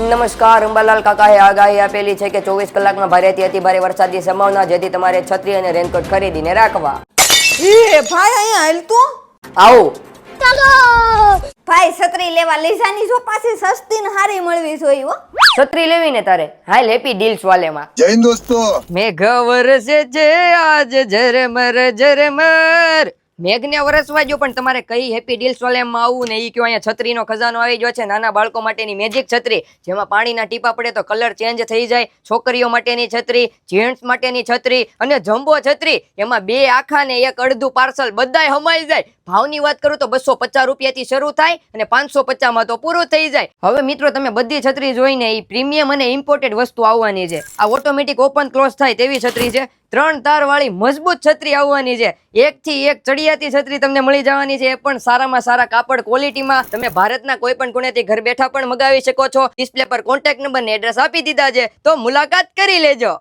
નમસ્કાર અંબાલાલ કાકાએ આગાહી આપેલી છે કે ચોવીસ કલાકમાં ભારેથી અતિ ભારે વરસાદની સંભાવના જેથી તમારે છત્રી અને રેનકોટ ખરીદીને રાખવા. એ ભાઈ અહીંયા હાલ તું? આવો. ભાઈ છત્રી લેવા લીઝાની જો પાસે સસ્તી ને હારી મળવી જોઈએ હો. છત્રી લેવી ને તારે. હાલ હેપી ડીલ્સ વાલેમાં. જય દોસ્તો. મેઘ વરસે છે આજ ઝરમર ઝરમર મેઘને વરસવા જો પણ તમારે કઈ હેપી ડીલ્સ વાલેમાં આવવું ને એ કયો અહીંયા છત્રીનો ખજાનો આવી ગયો છે, નાના બાળકો માટેની મેજિક છત્રી. જેમાં પાણીના ટીપા પડે તો કલર ચેન્જ થઈ જાય, છોકરીઓ માટેની છત્રી જેન્ટ્સ માટેની છત્રી અને જમ્બો છત્રી. એમાં બે આખા ને એક અડધું પાર્સલ બધાય હમાઈ જાય. ભાવની વાત કરું તો બસો પચાસ રૂપિયાથી શરૂ થાય અને પાંચસો પચાસમાં તો પૂરું થઈ જાય. હવે મિત્રો તમે બધી છત્રી જોઈને એ પ્રીમિયમ અને ઇમ્પોર્ટેડ વસ્તુ આવવાની છે. આ ઓટોમેટિક ઓપન ક્લોઝ થાય તેવી છત્રી છે. ત્રણ તાર વાળી મજબૂત છત્રી આવવાની છે. એક થી એક ચડિયાતી છત્રી તમને મળી જવાની છે. એ પણ સારામાં સારા કાપડ ક્વોલિટીમાં તમે ભારતના કોઈ પણ ખૂણેથી ઘર બેઠા પણ મગાવી શકો છો. ડિસ્પ્લે પર કોન્ટેક્ટ નંબર ને એડ્રેસ આપી દીધા છે. તો મુલાકાત કરી લેજો.